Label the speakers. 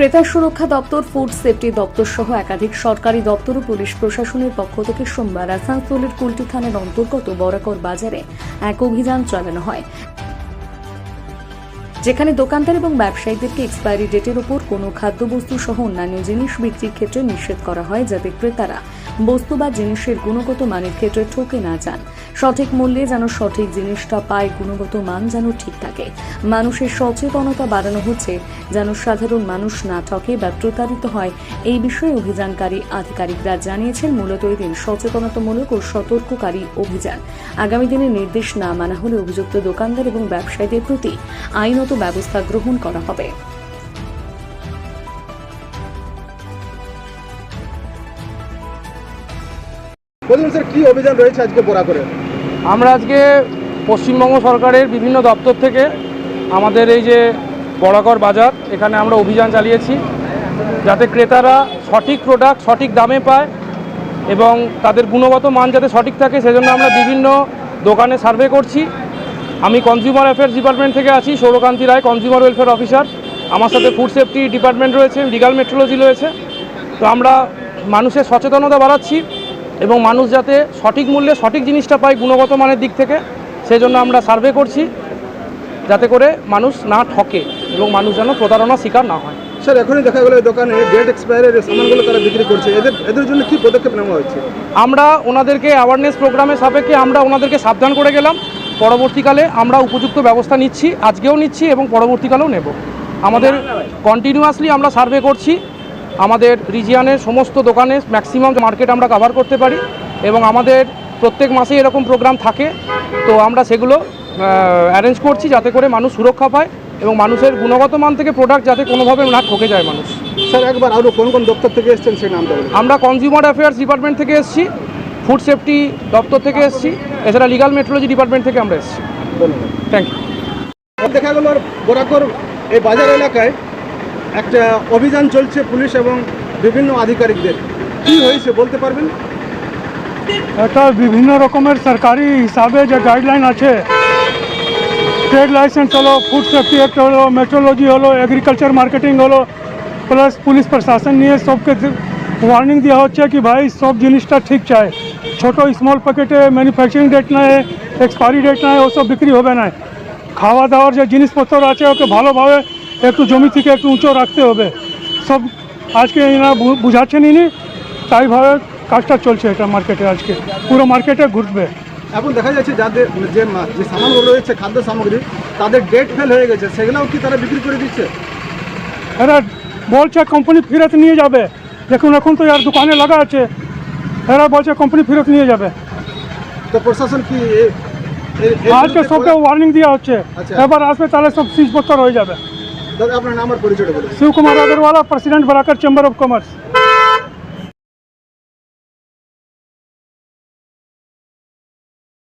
Speaker 1: ক্রেতা সুরক্ষা দপ্তর, ফুড সেফটি দপ্তর সহ একাধিক সরকারি দপ্তর ও পুলিশ প্রশাসনের পক্ষ থেকে সোমবার আসানসোলের কুলটি থানার অন্তর্গত বরাকর বাজারে এক অভিযান চালানো হয়। যেখানে দোকানদার এবং ব্যবসায়ীদেরকে এক্সপায়ারি ডেটের ওপর কোনো খাদ্যবস্তু সহ অন্যান্য জিনিস বিক্রির ক্ষেত্রে নিষেধ করা হয় যাতে ক্রেতারা বস্তু বা জিনিসের গুণগত মানের ক্ষেত্রে ঠকে না যান। সঠিক মূল্যে যেন সঠিক জিনিসটা পায়, গুণগত মান যেন ঠিক থাকে। মানুষের সচেতনতা বাড়ানো হচ্ছে যেন সাধারণ মানুষ না ঠকে বা প্রতারিত হয় এই বিষয়ে অভিযানকারী আধিকারিকরা জানিয়েছেন মূলত এই দিন সচেতনতামূলক ও সতর্ককারী অভিযান। আগামী দিনে নির্দেশ না মানা হলে অভিযুক্ত দোকানদার এবং ব্যবসায়ীদের প্রতি আইনত ব্যবস্থা গ্রহণ করা হবে।
Speaker 2: বলুন স্যার কি অভিযান রয়েছে আজকে বোরা করে?
Speaker 3: আমরা আজকে পশ্চিমবঙ্গ সরকারের বিভিন্ন দপ্তর থেকে আমাদের এই যে বড়াকর বাজার এখানে আমরা অভিযান চালিয়েছি যাতে ক্রেতারা সঠিক প্রোডাক্ট সঠিক দামে পায় এবং তাদের গুণগত মান যাতে সঠিক থাকে সেজন্য আমরা বিভিন্ন দোকানে সার্ভে করছি। আমি কনজিউমার অ্যাফেয়ার্স ডিপার্টমেন্ট থেকে আছি Sourakanti Roy consumer welfare officer আমার সাথে ফুড সেফটি ডিপার্টমেন্ট রয়েছে লিগাল মেট্রোলজি রয়েছে। তো আমরা মানুষের সচেতনতা বাড়াচ্ছি এবং মানুষ যাতে সঠিক মূল্যে সঠিক জিনিসটা পায় গুণগত মানের দিক থেকে সেজন্য আমরা সার্ভে করছি যাতে করে মানুষ না ঠকে এবং মানুষ যেন প্রতারণার শিকার না হয়।
Speaker 2: স্যার এখনই দেখা গেলো দোকানে ডেট এক্সপায়ারের সামানগুলো তারা বিক্রি করছে। এদের এদের জন্য কি পদক্ষেপ নেওয়া হচ্ছে?
Speaker 3: আমরা ওনাদেরকে অ্যাওয়ারনেস প্রোগ্রামের সাপেক্ষে আমরা ওনাদেরকে সাবধান করে গেলাম। পরবর্তীকালে আমরা উপযুক্ত ব্যবস্থা নিচ্ছি আজকেও নিচ্ছি এবং পরবর্তীকালেও নেব। আমাদের কন্টিনিউয়াসলি আমরা সার্ভে করছি আমাদের রিজিয়ানের সমস্ত দোকানে ম্যাক্সিমাম মার্কেট আমরা কভার করতে পারি এবং আমাদের প্রত্যেক মাসে এরকম প্রোগ্রাম থাকে। তো আমরা সেগুলো অ্যারেঞ্জ করছি যাতে করে মানুষ সুরক্ষা পায় এবং মানুষের গুণগত মান থেকে প্রোডাক্ট যাতে কোনোভাবে না ঠকে যায় মানুষ।
Speaker 2: স্যার একবার আরও কোন কোন দপ্তর থেকে এসেছেন সেই নামটা
Speaker 3: আমরা কনজিউমার অ্যাফেয়ার্স ডিপার্টমেন্ট থেকে এসেছি। ফুড সেফটি দপ্তর থেকে এসেছি। এছাড়া লিগাল মেট্রোলজি ডিপার্টমেন্ট থেকে আমরা এসেছি।
Speaker 2: ধন্যবাদ।
Speaker 3: থ্যাংক ইউ
Speaker 2: দেখা গেল বোরাকর এই বাজার এলাকায় একটা অভিযান চলছে পুলিশ এবং বিভিন্ন আধিকারিকদের। কি হয়েছে বলতে পারবেন?
Speaker 4: এটা বিভিন্ন রকমের সরকারি হিসাবে যে গাইডলাইন আছে ট্রেড লাইসেন্স হলো ফুড সেফটি অ্যাক্ট হলো মেট্রোলজি হলো এগ্রিকালচার মার্কেটিং হলো প্লাস পুলিশ প্রশাসন নিয়ে সবকে ওয়ার্নিং দেওয়া হচ্ছে কি ভাই সব জিনিসটা ঠিক চাই। ছোট স্মল প্যাকেটে ম্যানুফ্যাকচারিং ডেট নাই এক্সপায়ারি ডেট নাই ওসব বিক্রি হবে না। খাওয়া দাওয়ার যে জিনিসপত্র আছে ওকে ভালোভাবে একটু জমি থেকে একটু উঁচু রাখতে হবে। সব আজকে এরা বুঝাচ্ছেন ইনি তাইভাবে কাজটা চলছে এটা মার্কেটে আজকে। পুরো মার্কেটে ঘুরবে।
Speaker 2: এখন দেখা যাচ্ছে যাদের যে যে সামানগুলো রয়েছে খাদ্য সামগ্রী তাদের ডেট ফেল হয়ে গেছে সেগুলোও কি তারা বিক্রি করে দিচ্ছে?
Speaker 4: এরা বলছে কোম্পানি ফেরত নিয়ে যাবে। দেখুন এখন তো আর দোকানে লাগা আছে। এরা বলছে কোম্পানি ফেরত নিয়ে যাবে।
Speaker 2: তো প্রশাসন কি এ- এ- এর
Speaker 4: আজকে
Speaker 2: বিরুদ্ধে
Speaker 4: সবকে ওয়ার্নিং দেওয়া হচ্ছে।
Speaker 2: আচ্ছা।
Speaker 4: এবার আসবে তাহলে সব সিজপত্তর হয়ে যাবে।
Speaker 2: দাদা আপনার নাম আর পরিচয়টা বলুন।
Speaker 4: Shivkumar Agarwala president Barakar chamber of commerce